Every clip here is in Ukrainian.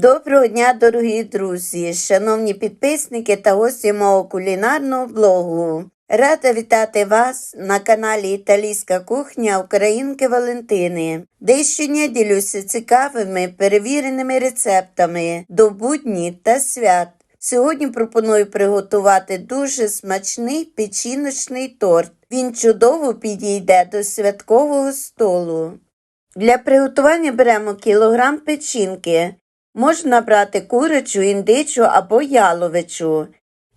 Доброго дня, дорогі друзі, шановні підписники та гості мого кулінарного блогу. Рада вітати вас на каналі Італійська кухня Українки Валентини, де щодня ділюся цікавими перевіреними рецептами до будні та свят. Сьогодні пропоную приготувати дуже смачний печіночний торт. Він чудово підійде до святкового столу. Для приготування беремо кілограм печінки. Можна брати курячу, індичу або яловичу.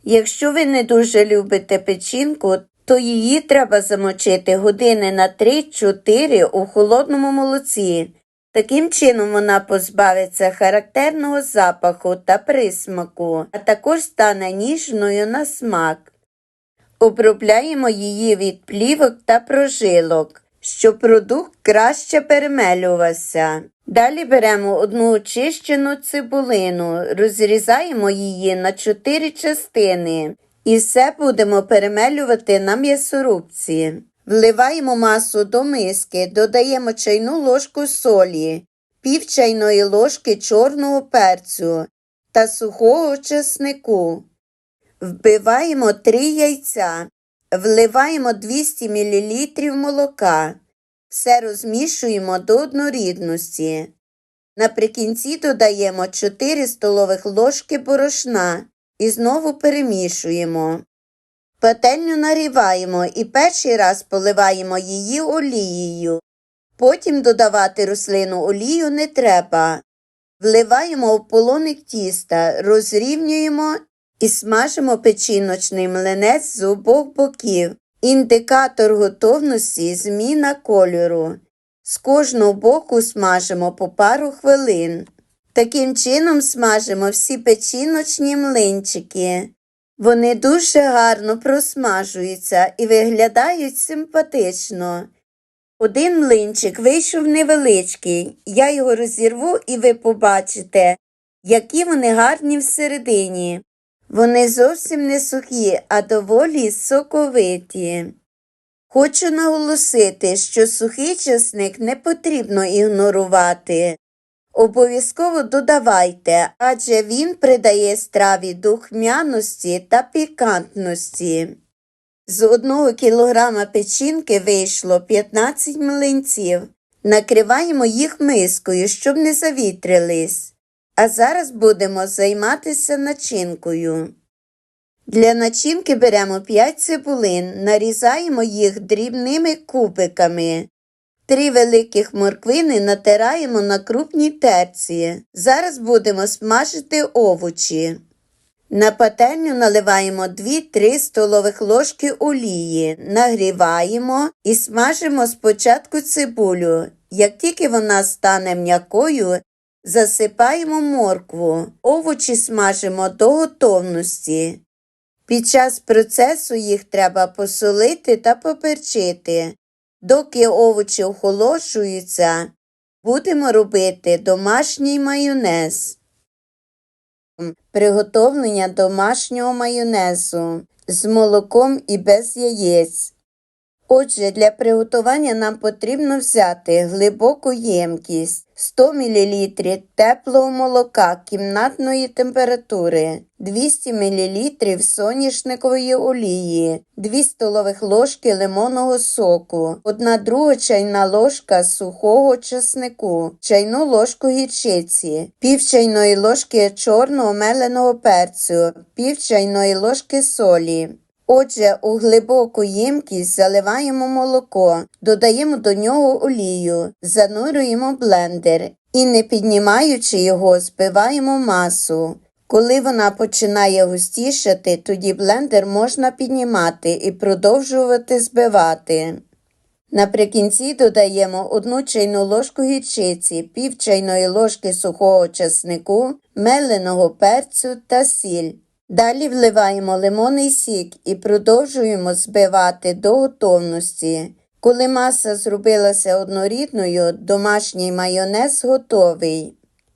Якщо ви не дуже любите печінку, то її треба замочити години на 3-4 у холодному молоці. Таким чином вона позбавиться характерного запаху та присмаку, а також стане ніжною на смак. Обробляємо її від плівок та прожилок, щоб продукт краще перемелювався. Далі беремо одну очищену цибулину, розрізаємо її на 4 частини і все будемо перемелювати на м'ясорубці. Вливаємо масу до миски, додаємо чайну ложку солі, пів чайної ложки чорного перцю та сухого чеснику. Вбиваємо 3 яйця, вливаємо 200 мл молока. Все розмішуємо до однорідності. Наприкінці додаємо 4 столових ложки борошна і знову перемішуємо. Пательню наріваємо і перший раз поливаємо її олією. Потім додавати рослину олію не треба. Вливаємо в полоник тіста, розрівнюємо і смажимо печіночний млинець з обох боків. Індикатор готовності зміна кольору. З кожного боку смажимо по пару хвилин. Таким чином смажимо всі печіночні млинчики. Вони дуже гарно просмажуються і виглядають симпатично. Один млинчик вийшов невеличкий, я його розірву і ви побачите, які вони гарні всередині. Вони зовсім не сухі, а доволі соковиті. Хочу наголосити, що сухий часник не потрібно ігнорувати. Обов'язково додавайте, адже він придає страві духмяності та пікантності. З одного кілограма печінки вийшло 15 млинців. Накриваємо їх мискою, щоб не завітрились. А зараз будемо займатися начинкою. Для начинки беремо 5 цибулин, нарізаємо їх дрібними кубиками. Три великих морквини натираємо на крупній терці. Зараз будемо смажити овочі. На пательню наливаємо 2-3 столових ложки олії, нагріваємо і смажимо спочатку цибулю. Як тільки вона стане м'якою, засипаємо моркву, овочі смажимо до готовності. Під час процесу їх треба посолити та поперчити. Доки овочі охолошуються, будемо робити домашній майонез. Приготовлення домашнього майонезу з молоком і без яєць. Отже, для приготування нам потрібно взяти глибоку ємкість 100 мл теплого молока кімнатної температури, 200 мл соняшникової олії, 2 столових ложки лимонного соку, 1 друга чайна ложка сухого чеснику, чайну ложку гірчиці, пів чайної ложки чорного меленого перцю, пів чайної ложки солі. Отже, у глибоку ємкість заливаємо молоко, додаємо до нього олію, занурюємо блендер і, не піднімаючи його, збиваємо масу. Коли вона починає густішати, тоді блендер можна піднімати і продовжувати збивати. Наприкінці додаємо 1 чайну ложку гірчиці, пів чайної ложки сухого чеснику, меленого перцю та сіль. Далі вливаємо лимонний сік і продовжуємо збивати до готовності. Коли маса зробилася однорідною, домашній майонез готовий.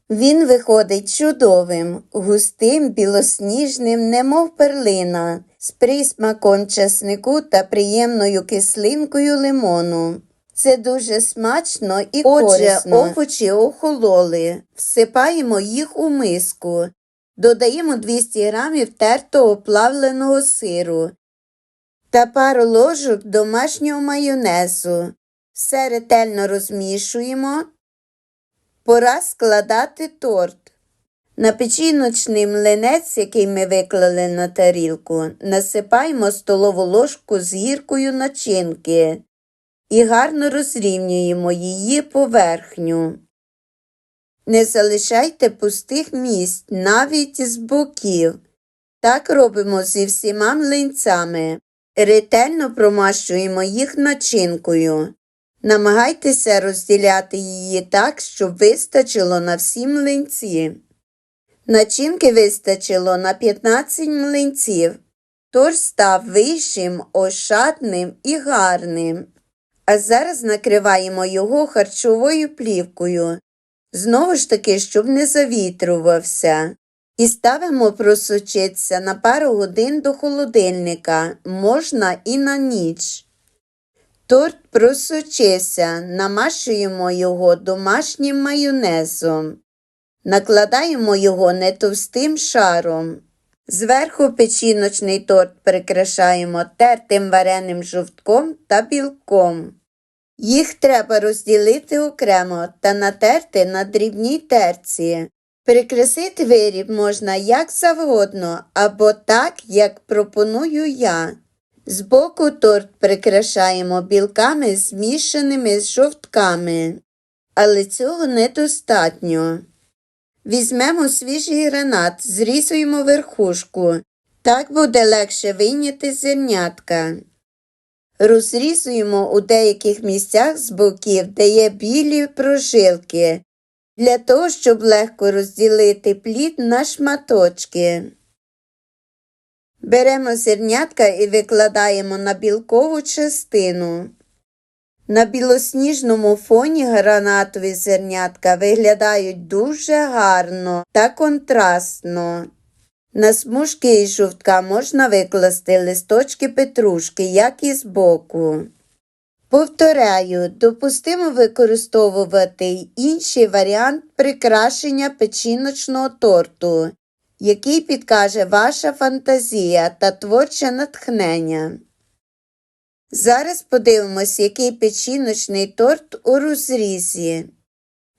Він виходить чудовим, густим, білосніжним, немов перлина, з присмаком чеснику та приємною кислинкою лимону. Це дуже смачно і Отже, корисно. овочі охололи. Всипаємо їх у миску. Додаємо 200 грамів тертого плавленого сиру та пару ложок домашнього майонезу. Все ретельно розмішуємо. Пора складати торт. На печіночний млинець, який ми виклали на тарілку, насипаємо столову ложку з гіркою начинки і гарно розрівнюємо її поверхню. Не залишайте пустих місць навіть з боків. Так робимо зі всіма млинцями. Ретельно промащуємо їх начинкою. Намагайтеся розділяти її так, щоб вистачило на всі млинці. Начинки вистачило на 15 млинців, тож став вищим, ошатним і гарним. А зараз накриваємо його харчовою плівкою, знову ж таки, щоб не завітрювався. І ставимо просочитися на пару годин до холодильника, можна і на ніч. Торт просочився, намашуємо його домашнім майонезом. Накладаємо його не товстим шаром. Зверху печіночний торт прикрашаємо тертим вареним жовтком та білком. Їх треба розділити окремо та натерти на дрібній терці. Прикрасити виріб можна як завгодно або так, як пропоную я. Збоку торт прикрашаємо білками, змішаними з жовтками. Але цього недостатньо. Візьмемо свіжий гранат, зрізуємо верхушку. Так буде легше вийняти зернятка. Розрізуємо у деяких місцях з боків, де є білі прожилки, для того, щоб легко розділити плід на шматочки. Беремо зернятка і викладаємо на білкову частину. На білосніжному фоні гранатові зернятка виглядають дуже гарно та контрастно. На смужки із жовтка можна викласти листочки петрушки, як і збоку. Повторяю, допустимо використовувати інший варіант прикрашення печіночного торту, який підкаже ваша фантазія та творче натхнення. Зараз подивимось, який печіночний торт у розрізі.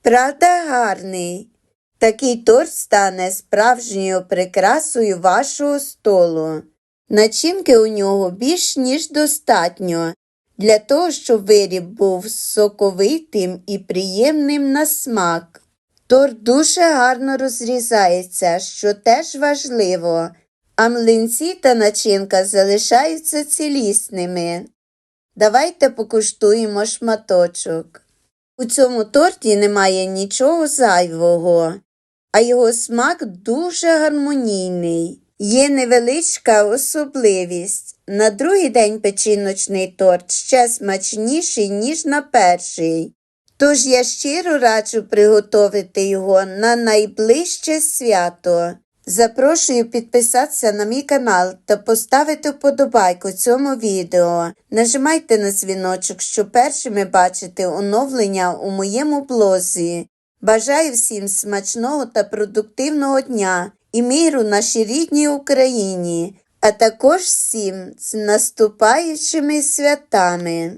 Правда, гарний. Такий торт стане справжньою прикрасою вашого столу. Начинки у нього більш ніж достатньо для того, щоб виріб був соковитим і приємним на смак. Торт дуже гарно розрізається, що теж важливо, а млинці та начинка залишаються цілісними. Давайте покуштуємо шматочок. У цьому торті немає нічого зайвого, а його смак дуже гармонійний. Є невеличка особливість. На другий день печіночний торт ще смачніший, ніж на перший. Тож я щиро раджу приготувати його на найближче свято. Запрошую підписатися на мій канал та поставити вподобайку цьому відео. Нажимайте на дзвіночок, щоб першими бачити оновлення у моєму блозі. Бажаю всім смачного та продуктивного дня і миру нашій рідній Україні, а також всім з наступаючими святами.